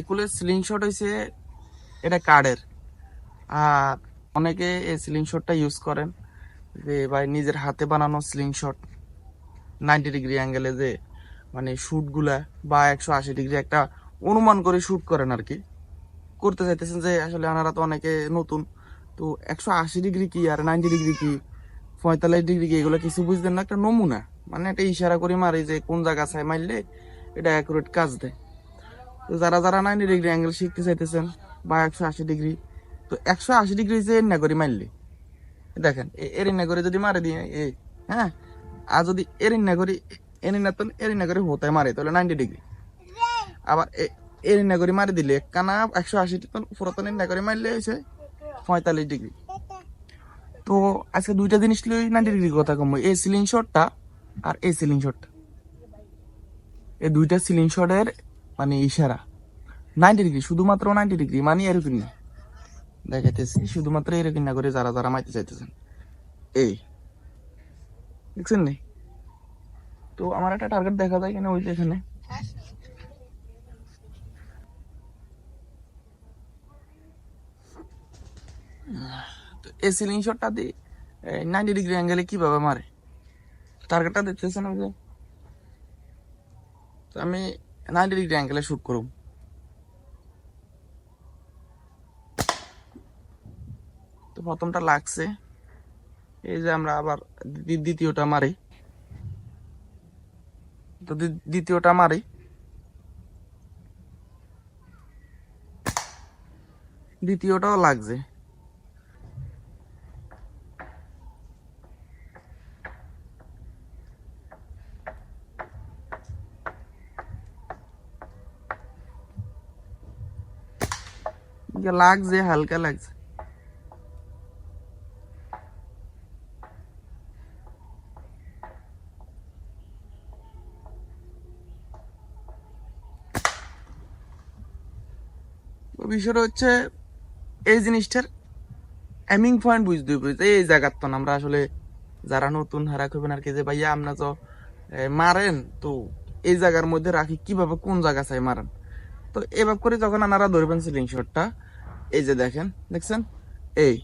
একুলের ceiling shot হয়েছে এটা কার্ডের। আর অনেকে এই সিলিং শটটা ইউজ করেন, যে ভাই নিজের হাতে বানানো সিলিং শট নাইনটি ডিগ্রি অ্যাঙ্গেলে যে মানে শ্যুটগুলা বা একশো আশি ডিগ্রি একটা অনুমান করে শ্যুট করেন আর কি। করতে চাইতেছেন যে আসলে আনারা তো অনেকে নতুন, তো একশো আশি ডিগ্রি কি আর নাইনটি ডিগ্রি কি, পঁয়তাল্লিশ ডিগ্রি কি, এগুলো কিছু বুঝতেন না, একটা নমুনা। মানে একটা ইশারা করে মারি যে কোন জায়গা চাই মারলে এটা অ্যাকুরেট কাজ দেয়। যারা যারা নাইনটি ডিগ্রি অ্যাঙ্গেল শিখতে চাইতেছেন বা একশো আশি ডিগ্রি, তো একশো আশি ডিগ্রি যে এর না করে মারলি দেখেন, এ- এর না করে যদি মারে দিয়ে এই হ্যাঁ? আর যদি এর না করে এর না তো এর না করে হতে মারে, তাহলে নাইনটি ডিগ্রি। আবার এ- এর না করে মারি দিলে কানা একশো আশি পুরাতন না করে মারলে হয়েছে, পঁয়তাল্লিশ ডিগ্রি। তো আজকে দুইটা জিনিস লই নাইনটি ডিগ্রি কথা কম, এই সিলিং শটটা আর এই সিলিং শটটা এই দুইটা সিলিং শটের মানে ইশারা। নাইনটি ডিগ্রি শুধুমাত্র নাইনটি ডিগ্রি মানে এরকম না। দেখাইতেছি, শুধুমাত্র এরকম না করে যারা যারা মাইতে চাইতেছেন। এই, দেখছেন নি? তো আমার একটা টার্গেট দেখা যায় কিনা ওই এখানে। তো এই সিলিং শটটা দিয়ে নাইনটি ডিগ্রি অ্যাঙ্গেলে কীভাবে মারে? টার্গেটটা দেখতেছেন ওই যে? তো আমি নাইনটি ডিগ্রি অ্যাঙ্গেলে শুট করব তো প্রথমটা লাগছে। এই যে আমরা আবার দ্বিতীয়টা মারি। তো দ্বিতীয়টা মারি। দ্বিতীয়টাও লাগছে। লাগছে, হালকা লাগছে। হচ্ছে, এই জিনিসটার এমিং পয়েন্ট বুঝতে হবে। এই জায়গার তো আমরা আসলে যারা নতুন হারা করবেন আর কি, যে ভাইয়া আপনি তো মারেন, তো এই জায়গার মধ্যে রাখি, কীভাবে কোন জায়গা চাই মারেন? তো এবার করে যখন আনারা ধরবেন সিলিং শটটা এই যে দেখেন, দেখছেন? এই।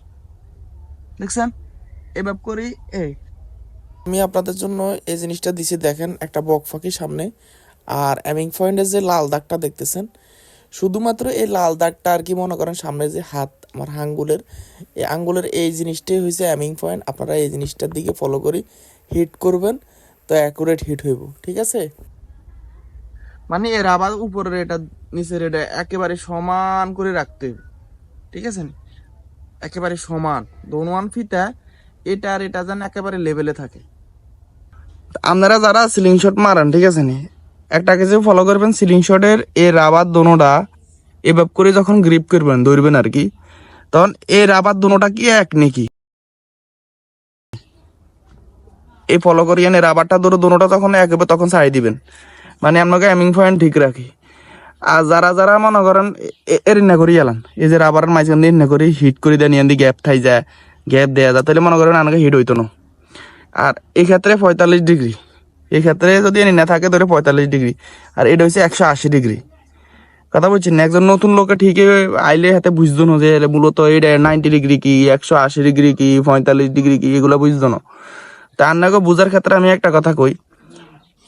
দেখছেন? এবার করি, এই। আমি আপনাদের জন্য এই জিনিসটা দিছি, দেখেন, একটা বক ফাঁকি সামনে। আর অ্যামিং পয়েন্টের যে লাল দাগটা দেখতেছেন, শুধুমাত্র এই লাল দাগটা আর কি মনে করেন, সামনে যে হাত, আমার আঙ্গুলের, এই আঙ্গুলের এই জিনিসটাই হয়েছে অ্যামিং পয়েন্ট। আপনারা এই জিনিসটার দিকে ফলো করি হিট করবেন, তো অ্যাকুরেট হিট হইব, ঠিক আছে? মানে এর আবার উপরের এটা, নিচের এটা একেবারে সমান করে রাখতে হবে ঠিক আছে একেবারে সমান। দোনোয়ান ফিতা এটা আর এটা যেন একেবারে লেভেলে থাকে। আপনারা যারা সিলিং শট মারেন, ঠিক আছে নি? একটা কিছু ফলো করবেন সিলিং শটের এই রাবার দোনোটা এভাবে করে যখন গ্রিপ করবেন, ধরবেন আর কি, তখন এই রাবার দোনোটা কি এক নাকি? এই ফলো করিয়ে রাবারটা ধরো দোনোটা যখন এক হবে, তখন ছাড়ি দিবেন। মানে আপনাকে অ্যামিং পয়েন্ট ঠিক রাখি। আর যারা যারা মনে করেন এ- এর না করি এলান এই যে রাবারের মাঝখান দিয়ে করি হিট করে দেন ইয়ান গ্যাপ থাই যায় গ্যাপ দেয়া যায় তাহলে মনে করেন আনকে হিট হইতো না। আর এই ক্ষেত্রে পঁয়তাল্লিশ ডিগ্রি এই ক্ষেত্রে যদি এনে না থাকে ধরে পঁয়তাল্লিশ ডিগ্রি আর এটা হচ্ছে একশো আশি ডিগ্রি কথা বলছেন না, একজন নতুন লোকে ঠিকই আইলে হাতে বুঝতো না যে মূলত এটা নাইনটি ডিগ্রি কি একশো আশি ডিগ্রি কি পঁয়তাল্লিশ ডিগ্রি কি এগুলো বুঝতো না। তার নাকি বুঝার ক্ষেত্রে আমি একটা কথা কই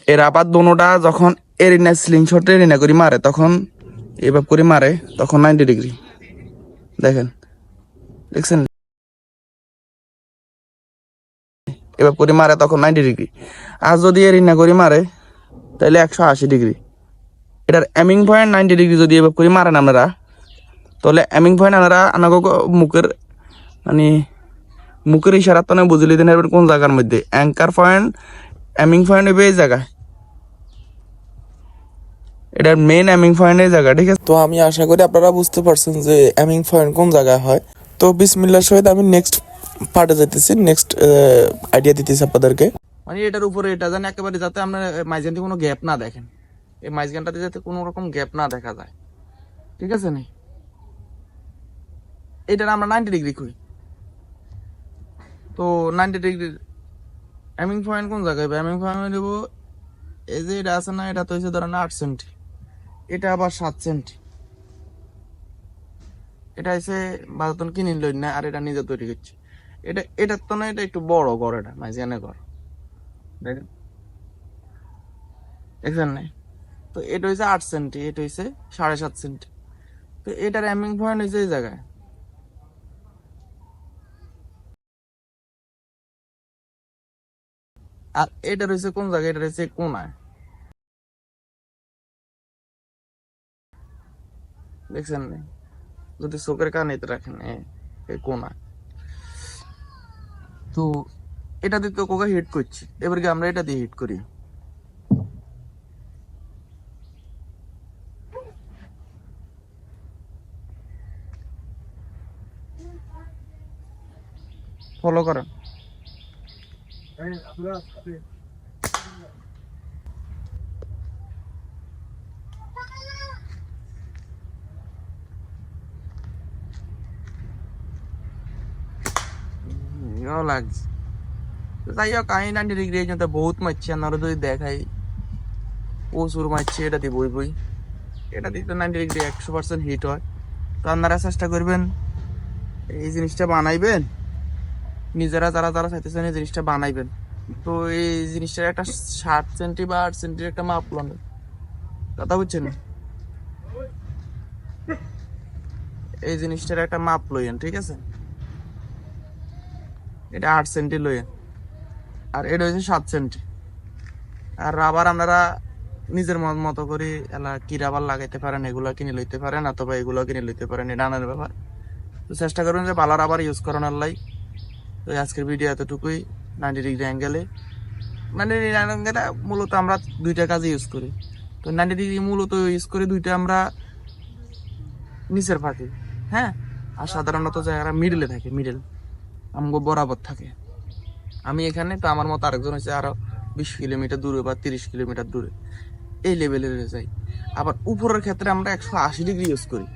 এর আবার দোনোটা যখন এরিনা স্লিং শট এরিনা করে মারে, তখন এভাবে করে মারে, তখন নাইনটি ডিগ্রি দেখেন, দেখছেন? এভাবে করে মারে, তখন নাইনটি ডিগ্রি আর যদি এরিনা করে মারে, তাহলে একশো আশি ডিগ্রি এটার এমিং পয়েন্ট নাইনটি ডিগ্রি যদি এভাবে করে মারেন আপনারা, তাহলে এমিং পয়েন্ট আপনারা আনাগো মুখের মানে মুখের ইশারা তো না দিন কোন জায়গার মধ্যে। অ্যাঙ্কার পয়েন্ট এমিং পয়েন্ট হবে এই জায়গায়। এটার মেন অ্যামিং পয়েন্ট এই জায়গা ঠিক আছে? তো আমি আশা করি আপনারা বুঝতে পারছেন যে অ্যামিং পয়েন্ট কোন জায়গায় হয়। তো বিসমিল্লার সহিত আমি নেক্সট পার্টে যেতেছি নেক্সট আইডিয়া দিতেছি আপনাদেরকে। মানে এটার উপরে এটা জানি একেবারে যাতে আপনার মাঝখানটি কোনো গ্যাপ না দেখেন। এই মাঝখানটাতে যাতে কোনো রকম গ্যাপ না দেখা যায়। ঠিক আছে নি? এটার আমরা নাইনটি ডিগ্রি করি। তো নাইনটি ডিগ্রি অ্যামিং পয়েন্ট কোন জায়গায় অ্যামিং পয়েন্ট দেবো এই যে এটা আছে না এটা তো হচ্ছে ধরেন আট সেন্টি এটা আবার সাত সেন্টি এটা হচ্ছে বাজাতন কিনে লই না, আর এটা নিজে তৈরি করছে। এটা, এটার তো না, এটা একটু বড় ঘর এটা, মাঝখানে ঘর। দেখেন। দেখছেন না? তো এটা হচ্ছে আট সেন্টি এটা হচ্ছে সাড়ে সাত সেন্টি তো এটার অ্যামিং পয়েন্ট হচ্ছে এই জায়গায়। আর এটা রয়েছে কোন জায়গায়? এটা রয়েছে কোনায়। দেখছেন? যদি চোখের কানে রাখেন এই কোনা। তো এটা দিয়ে তো কোকা হিট করছি। এবার কি আমরা এটা দিয়ে হিট করি? ফলো করেন। ইও লাগছে। যাই হোক, আমি নাইনটি ডিগ্রি পর্যন্ত বহুত মারছি আপনারা যদি দেখাই প্রচুর মারছি, এটা দিয়ে বই বই। এটা দিয়ে তো নাইনটি ডিগ্রি একশো পার্সেন্ট হিট হয়। তো আপনারা চেষ্টা করবেন, এই জিনিসটা বানাইবেন। নিজেরা যারা যারা চাইতেছেন এই জিনিসটা বানাইবেন। তো এই জিনিসটার একটা ষাট সেন্টি বা আট সেন্টির একটা মাপ লন। কথা বুঝছেন? এই জিনিসটার একটা মাপ লইয়েন, ঠিক আছে? এটা আট সেন্টি লইয়েন আর এটা হচ্ছে সাত সেন্টি। আর রাবার আপনারা নিজের মত মতো করে এলা কি রাবার লাগাইতে পারেন, এগুলো কিনে লইতে পারেন, অথবা এগুলো কিনে লইতে পারেন, এটা আনার ব্যাপার। তো চেষ্টা করবেন যে ভালো রাবার ইউজ করানোর লাই। তো আজকের ভিডিও এতটুকুই। নাইনটি ডিগ্রি অ্যাঙ্গেলে ডিগ্রি অ্যাঙ্গেলে মূলত আমরা দুইটা কাজে ইউজ করি। তো নাইনটি ডিগ্রি মূলত ইউজ করি দুইটা আমরা নিচের ফাঁকে। হ্যাঁ? আর সাধারণত জায়গাটা মিডলে থাকে মিডল আমগো বরাবর থাকে। আমি এখানে, তো আমার মতো আরেকজন হচ্ছে আরও বিশ কিলোমিটার দূরে বা তিরিশ কিলোমিটার দূরে। এই লেভেলের যাই। আবার উপরের ক্ষেত্রে আমরা একশো আশি ডিগ্রি ইউজ করি।